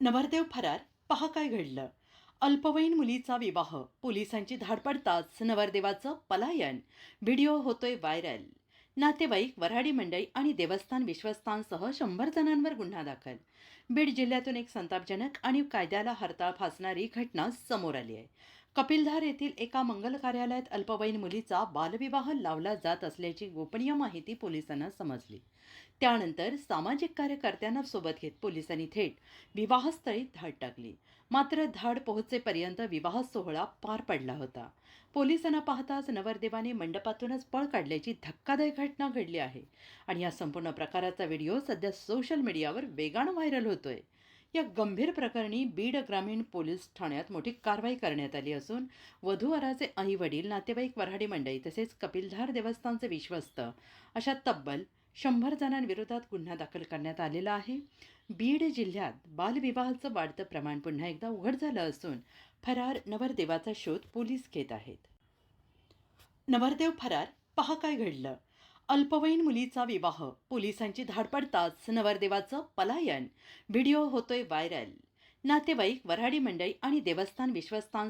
नवरदेव फरार पहा काय घडलं. अल्पवयीन मुलीचा विवाह पोलिसांची धाड पडताच नवरदेवाचं पलायन. व्हिडिओ होतोय व्हायरल. नातेवाईक वऱ्हाडी मंडई आणि देवस्थान विश्वस्तांसह शंभर जणांवर गुन्हा दाखल. बीड जिल्ह्यातून एक संतापजनक आणि कायद्याला हरताळ फासणारी घटना समोर आली आहे. कपिलधार येथील एका मंगल कार्यालयात अल्पवयीन मुलीचा बालविवाह लावला जात असल्याची गोपनीय माहिती पोलिसांना समजली. त्यानंतर सामाजिक कार्यकर्त्यांना सोबत घेत पोलिसांनी थेट विवाहस्थळी धाड टाकली. मात्र धाड पोहोचेपर्यंत विवाह सोहळा पार पडला होता. पोलिसांना पाहताच नवरदेवाने मंडपातूनच पळ काढल्याची धक्कादायक घटना घडली आहे आणि या संपूर्ण प्रकाराचा व्हिडिओ सध्या सोशल मीडियावर वेगानं व्हायरल होतोय. या गंभीर प्रकरणी बीड ग्रामीण पोलीस ठाण्यात मोठी कारवाई करण्यात आली असून वधूवराचे आई वडील नातेवाईक वऱ्हाडी मंडई तसेच कपिलधार देवस्थानचे विश्वस्त अशा तब्बल शंभर जणांविरोधात गुन्हा दाखल करण्यात आलेला आहे. बीड जिल्ह्यात बालविवाहाचं वाढतं प्रमाण पुन्हा एकदा उघड झालं असून फरार नवरदेवाचा शोध पोलीस घेत आहेत. नवरदेव फरार पहा काय घडलं. अल्पवयीन मुलीचा विवाह. पोलिसांची धाड पडताच नवरदेवाचं पलायन. व्हिडिओ होतोय व्हायरल. नातेवाईक वऱ्हाडी मंडई आणि देवस्थान विश्वस्तान